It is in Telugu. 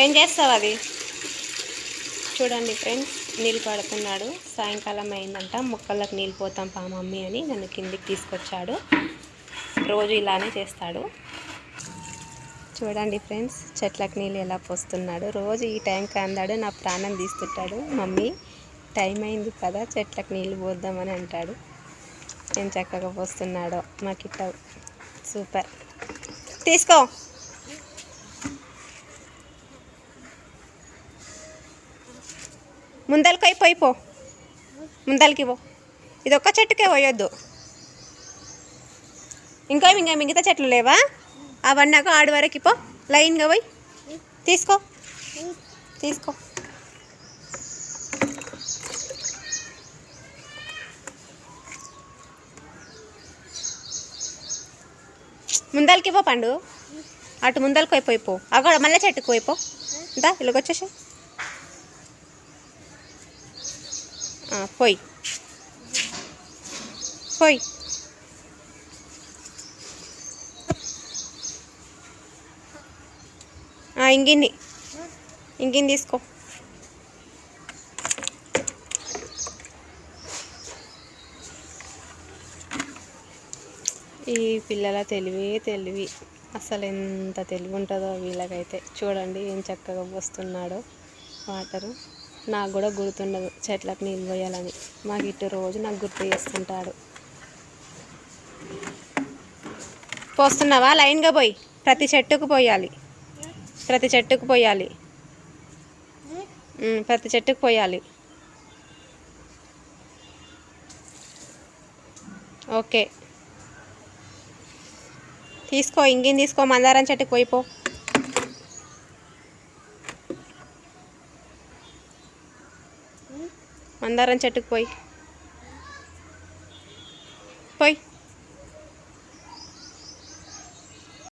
ఏం చేస్తావు అది చూడండి ఫ్రెండ్స్ నీళ్ళు పడుతున్నాడు సాయంకాలం అయిందంట మొక్కలకు నీళ్ళు పోతాం పా మమ్మీ అని నన్ను కిందికి తీసుకొచ్చాడు. రోజు ఇలానే చేస్తాడు. చూడండి ఫ్రెండ్స్ చెట్లకు నీళ్ళు ఎలా పోస్తున్నాడు. రోజు ఈ టైంకి అందాడు నా ప్రాణం తీస్తుంటాడు. మమ్మీ టైం అయింది కదా చెట్లకు నీళ్ళు పోద్దామని అంటాడు. నేను చక్కగా పోస్తున్నాడో మాకిట్ట సూపర్. తీసుకో. ముందలకి అయిపోయి పో. ముందలకి పో. ఇది ఒక్క చెట్టుకే పోయొద్దు. ఇంకా ఇంకా మిగతా చెట్లు లేవా? అవన్నాక ఆడి వరకు పో. లైన్గా పోయి. తీసుకో. తీసుకో. ముందలకి పో పండు. అటు ముందలకి పోయి పో. అక్కడ మళ్ళీ చెట్టుకు పోయిపో పో. దా ఇలాగ వచ్చేసి పోయి పోయి ఇంగిన్ని. ఇంగిన్ని తీసుకో. ఈ పిల్లల తెలివే తెలివి. అసలు ఎంత తెలివి ఉంటుందో వీళ్ళకైతే. చూడండి ఏం చక్కగా వస్తున్నాడో వాటరు. నాకు కూడా గుర్తుండదు చెట్లకు నీళ్ళు పోయాలని. మాకు ఇటు రోజు నాకు గుర్తు చేస్తుంటాడు. పోస్తున్నావా? లైన్గా పోయి. ప్రతి చెట్టుకు పోయాలి. ప్రతి చెట్టుకు పోయాలి. ప్రతి చెట్టుకు పోయాలి. ఓకే. తీసుకో ఇంకేం తీసుకో మందారం చెట్టుకు పోయిపో మందారం చెట్టుకు పోయి పోయి